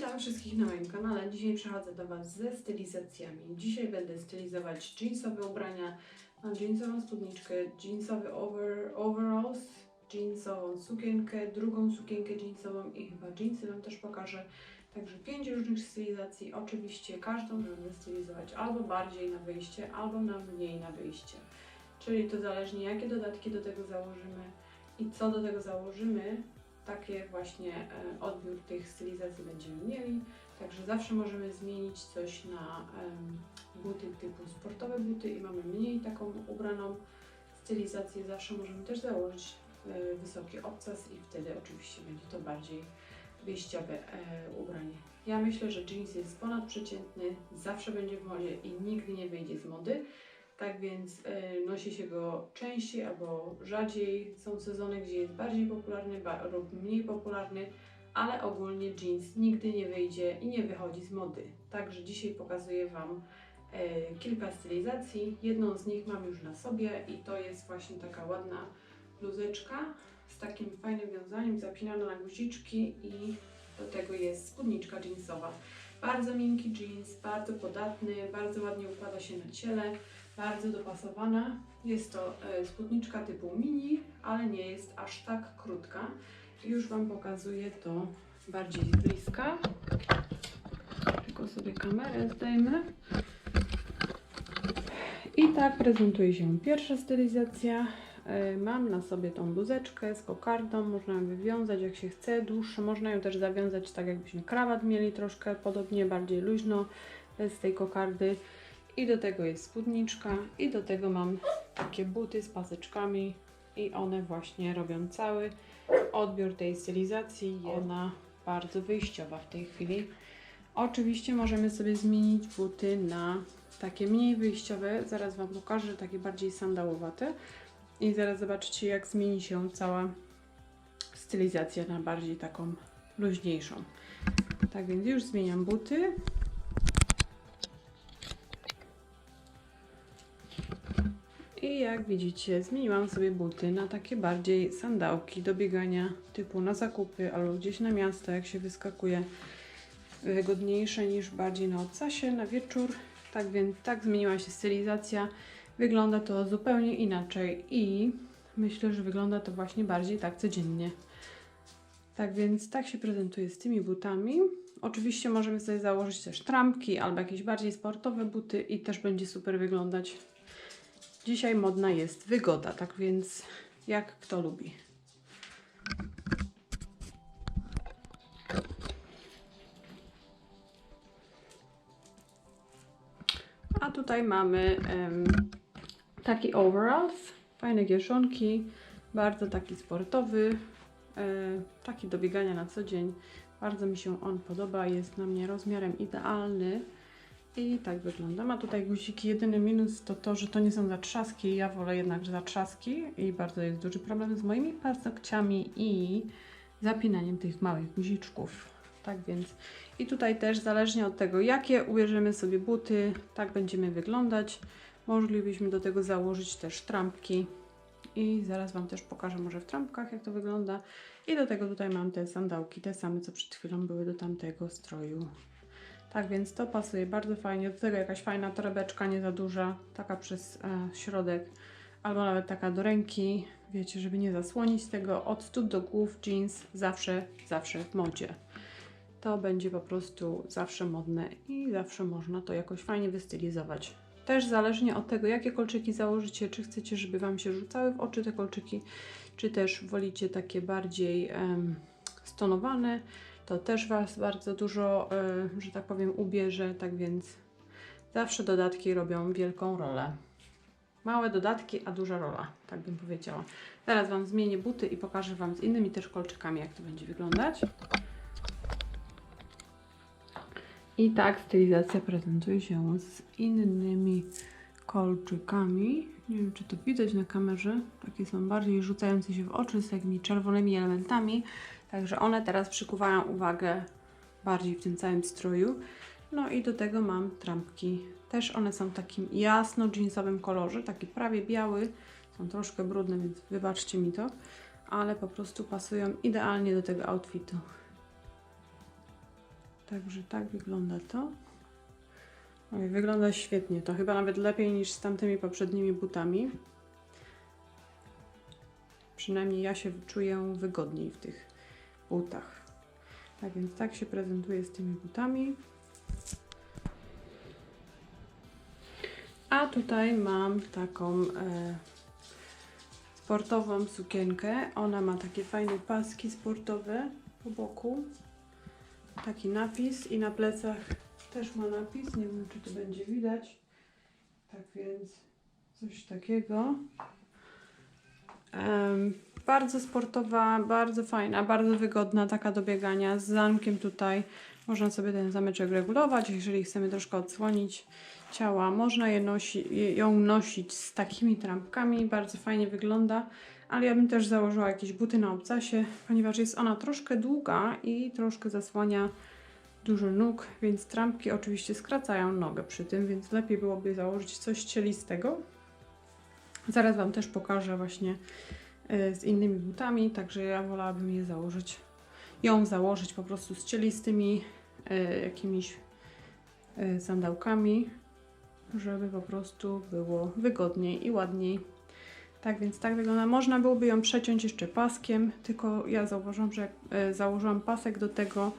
Witam wszystkich na moim kanale. Dzisiaj przychodzę do Was ze stylizacjami. Dzisiaj będę stylizować jeansowe ubrania. Mam jeansową spódniczkę, jeansowy over, overalls, jeansową sukienkę, drugą sukienkę jeansową i chyba jeansy Wam też pokażę. Także pięć różnych stylizacji. Oczywiście każdą będę stylizować albo bardziej na wyjście, albo na mniej na wyjście. Czyli to zależnie jakie dodatki do tego założymy i co do tego założymy, takie właśnie e, odbiór tych stylizacji będziemy mieli. Także zawsze możemy zmienić coś na buty typu sportowe buty i mamy mniej taką ubraną stylizację. Zawsze możemy też założyć e, wysoki obcas i wtedy oczywiście będzie to bardziej wyjściowe e, ubranie. Ja myślę, że jeans jest ponadprzeciętny, zawsze będzie w modzie i nigdy nie wyjdzie z mody. Tak więc e, nosi się go częściej albo rzadziej. Są sezony, gdzie jest bardziej popularny lub mniej popularny, ale ogólnie jeans nigdy nie wyjdzie i nie wychodzi z mody. Także dzisiaj pokazuję Wam e, kilka stylizacji. Jedną z nich mam już na sobie i to jest właśnie taka ładna bluzeczka z takim fajnym wiązaniem, zapinana na guziczki i do tego jest spódniczka jeansowa. Bardzo miękki jeans, bardzo podatny, bardzo ładnie układa się na ciele bardzo dopasowana. Jest to e, spódniczka typu mini, ale nie jest aż tak krótka. Już Wam pokazuję to bardziej z bliska. Tylko sobie kamerę zdejmę. I tak prezentuje się pierwsza stylizacja. E, Mam na sobie tą bluzeczkę z kokardą, można ją wywiązać jak się chce, dłuższą, można ją też zawiązać tak jakbyśmy krawat mieli troszkę podobnie, bardziej luźno, bez tej kokardy. I do tego jest spódniczka i do tego mam takie buty z paseczkami i one właśnie robią cały odbiór tej stylizacji. Ona bardzo wyjściowa w tej chwili. Oczywiście możemy sobie zmienić buty na takie mniej wyjściowe. Zaraz Wam pokażę, takie bardziej sandałowate. I zaraz zobaczycie, jak zmieni się cała stylizacja na bardziej taką luźniejszą. Tak więc już zmieniam buty. Jak widzicie, zmieniłam sobie buty na takie bardziej sandałki do biegania typu na zakupy albo gdzieś na miasto, jak się wyskakuje. Wygodniejsze niż bardziej na obcasie, na wieczór. Tak więc tak zmieniła się stylizacja. Wygląda to zupełnie inaczej i myślę, że wygląda to właśnie bardziej tak codziennie. Tak więc tak się prezentuje z tymi butami. Oczywiście możemy sobie założyć też trampki albo jakieś bardziej sportowe buty i też będzie super wyglądać. Dzisiaj modna jest wygoda, tak więc jak kto lubi. A tutaj mamy em, taki overalls, fajne kieszonki, bardzo taki sportowy, e, taki do biegania na co dzień. Bardzo mi się on podoba, jest na mnie rozmiarem idealny. I tak wygląda. Ma tutaj guziki. Jedyny minus to to, że to nie są zatrzaski. Ja wolę jednak zatrzaski i bardzo jest duży problem z moimi paznokciami i zapinaniem tych małych guziczków. Tak więc i tutaj też zależnie od tego, jakie ubierzemy sobie buty, tak będziemy wyglądać. Moglibyśmy do tego założyć też trampki i zaraz Wam też pokażę może w trampkach, jak to wygląda. I do tego tutaj mam te sandałki, te same, co przed chwilą były do tamtego stroju. Tak więc to pasuje bardzo fajnie. Do tego jakaś fajna torebeczka, nie za duża, taka przez e, środek, albo nawet taka do ręki. Wiecie, żeby nie zasłonić tego od stóp do głów, jeans zawsze, zawsze w modzie. To będzie po prostu zawsze modne i zawsze można to jakoś fajnie wystylizować. Też zależnie od tego, jakie kolczyki założycie, czy chcecie, żeby Wam się rzucały w oczy te kolczyki, czy też wolicie takie bardziej em, stonowane, to też Was bardzo dużo, e, że tak powiem, ubierze, tak więc zawsze dodatki robią wielką rolę. Małe dodatki, a duża rola, tak bym powiedziała. Teraz Wam zmienię buty i pokażę Wam z innymi też kolczykami, jak to będzie wyglądać. I tak stylizacja prezentuje się z innymi kolczykami. Nie wiem, czy to widać na kamerze. Takie są bardziej rzucające się w oczy z takimi czerwonymi elementami. Także one teraz przykuwają uwagę bardziej w tym całym stroju. No i do tego mam trampki. Też one są w takim jasno jeansowym kolorze, taki prawie biały. Są troszkę brudne, więc wybaczcie mi to. Ale po prostu pasują idealnie do tego outfitu. Także tak wygląda to. Oj, wygląda świetnie. To chyba nawet lepiej niż z tamtymi poprzednimi butami. Przynajmniej ja się czuję wygodniej w tych butach. Tak więc tak się prezentuje z tymi butami. A tutaj mam taką e, sportową sukienkę. Ona ma takie fajne paski sportowe po boku. Taki napis i na plecach też ma napis. Nie wiem, czy to będzie widać. Tak więc coś takiego. Em, bardzo sportowa, bardzo fajna, bardzo wygodna, taka do biegania z zamkiem tutaj. Można sobie ten zameczek regulować, jeżeli chcemy troszkę odsłonić ciała. Można je nosi, ją nosić z takimi trampkami, bardzo fajnie wygląda, ale ja bym też założyła jakieś buty na obcasie, ponieważ jest ona troszkę długa i troszkę zasłania dużo nóg, więc trampki oczywiście skracają nogę przy tym, więc lepiej byłoby założyć coś cielistego. Zaraz Wam też pokażę właśnie z innymi butami, także ja wolałabym je założyć, ją założyć po prostu z cielistymi y, jakimiś y, sandałkami, żeby po prostu było wygodniej i ładniej. Tak więc tak wygląda. Można byłoby ją przeciąć jeszcze paskiem, tylko ja zauważyłam, że jak założyłam pasek do tego,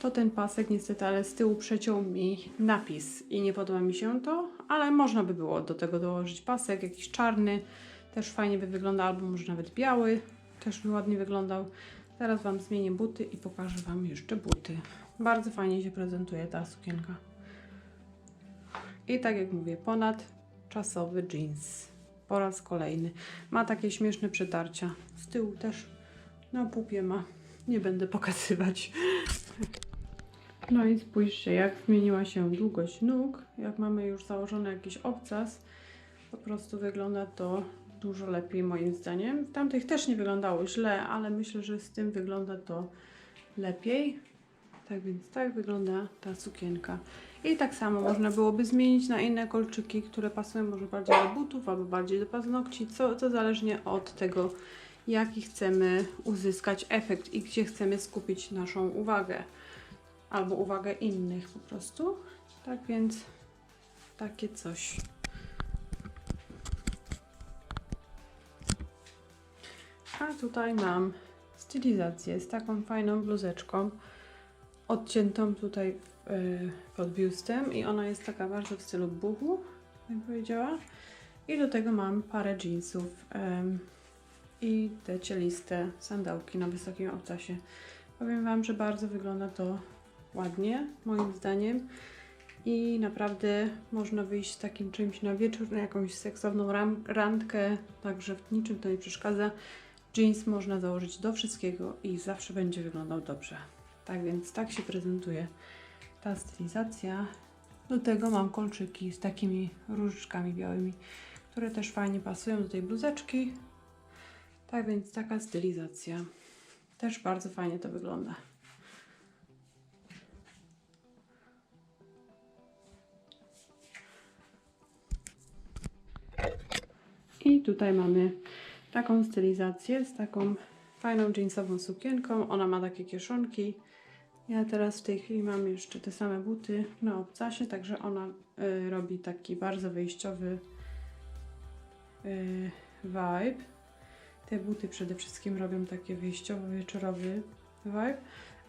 to ten pasek niestety, ale z tyłu przeciął mi napis i nie podoba mi się to, ale można by było do tego dołożyć pasek, jakiś czarny, też fajnie by wyglądał, albo może nawet biały, też by ładnie wyglądał. Teraz Wam zmienię buty i pokażę Wam jeszcze buty. Bardzo fajnie się prezentuje ta sukienka. I tak jak mówię, ponad czasowy jeans. Po raz kolejny. Ma takie śmieszne przetarcia. Z tyłu też na pupie ma. Nie będę pokazywać. No i spójrzcie, jak zmieniła się długość nóg. Jak mamy już założony jakiś obcas, po prostu wygląda to dużo lepiej moim zdaniem. W tamtych też nie wyglądało źle, ale myślę, że z tym wygląda to lepiej. Tak więc tak wygląda ta sukienka. I tak samo można byłoby zmienić na inne kolczyki, które pasują może bardziej do butów albo bardziej do paznokci, co, co zależnie od tego, jaki chcemy uzyskać efekt i gdzie chcemy skupić naszą uwagę albo uwagę innych po prostu. Tak więc takie coś. A tutaj mam stylizację z taką fajną bluzeczką, odciętą tutaj yy, pod biustem i ona jest taka bardzo w stylu buchu, jak powiedziała. I do tego mam parę jeansów i te cieliste sandałki na wysokim obcasie. Powiem Wam, że bardzo wygląda to ładnie, moim zdaniem. I naprawdę można wyjść z takim czymś na wieczór, na jakąś seksowną randkę, także w niczym to nie przeszkadza. Jeans można założyć do wszystkiego i zawsze będzie wyglądał dobrze. Tak więc tak się prezentuje ta stylizacja. Do tego mam kolczyki z takimi różyczkami białymi, które też fajnie pasują do tej bluzeczki. Tak więc taka stylizacja. Też bardzo fajnie to wygląda. I tutaj mamy taką stylizację z taką fajną jeansową sukienką. Ona ma takie kieszonki. Ja teraz w tej chwili mam jeszcze te same buty na obcasie, także ona y, robi taki bardzo wyjściowy y, vibe. Te buty przede wszystkim robią takie wyjściowo-wieczorowy vibe,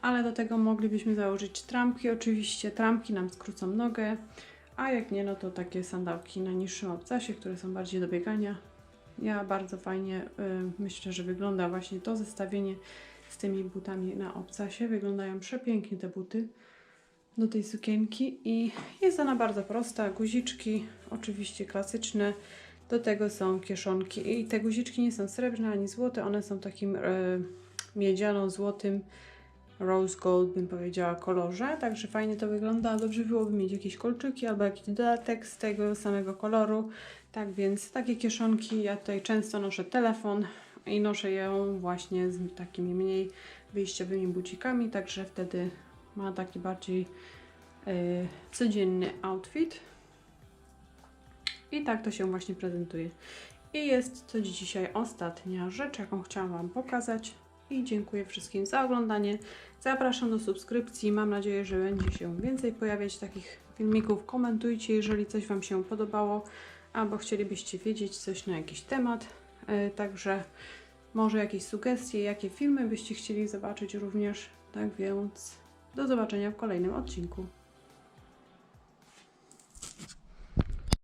ale do tego moglibyśmy założyć trampki. Oczywiście trampki nam skrócą nogę, a jak nie, no to takie sandałki na niższym obcasie, które są bardziej do biegania. Ja bardzo fajnie y, myślę, że wygląda właśnie to zestawienie z tymi butami na obcasie. Wyglądają przepięknie te buty do tej sukienki i jest ona bardzo prosta. Guziczki oczywiście klasyczne. Do tego są kieszonki i te guziczki nie są srebrne ani złote, one są takim e, miedziano-złotym rose gold bym powiedziała kolorze, także fajnie to wygląda. Dobrze byłoby mieć jakieś kolczyki albo jakiś dodatek z tego samego koloru. Tak więc takie kieszonki, ja tutaj często noszę telefon i noszę ją właśnie z takimi mniej wyjściowymi bucikami, także wtedy ma taki bardziej e, codzienny outfit. I tak to się właśnie prezentuje. I jest to dzisiaj ostatnia rzecz, jaką chciałam Wam pokazać. i dziękuję wszystkim za oglądanie. Zapraszam do subskrypcji. Mam nadzieję, że będzie się więcej pojawiać takich filmików. Komentujcie, jeżeli coś Wam się podobało, albo chcielibyście wiedzieć coś na jakiś temat. E, Także może jakieś sugestie, jakie filmy byście chcieli zobaczyć również. Tak więc do zobaczenia w kolejnym odcinku.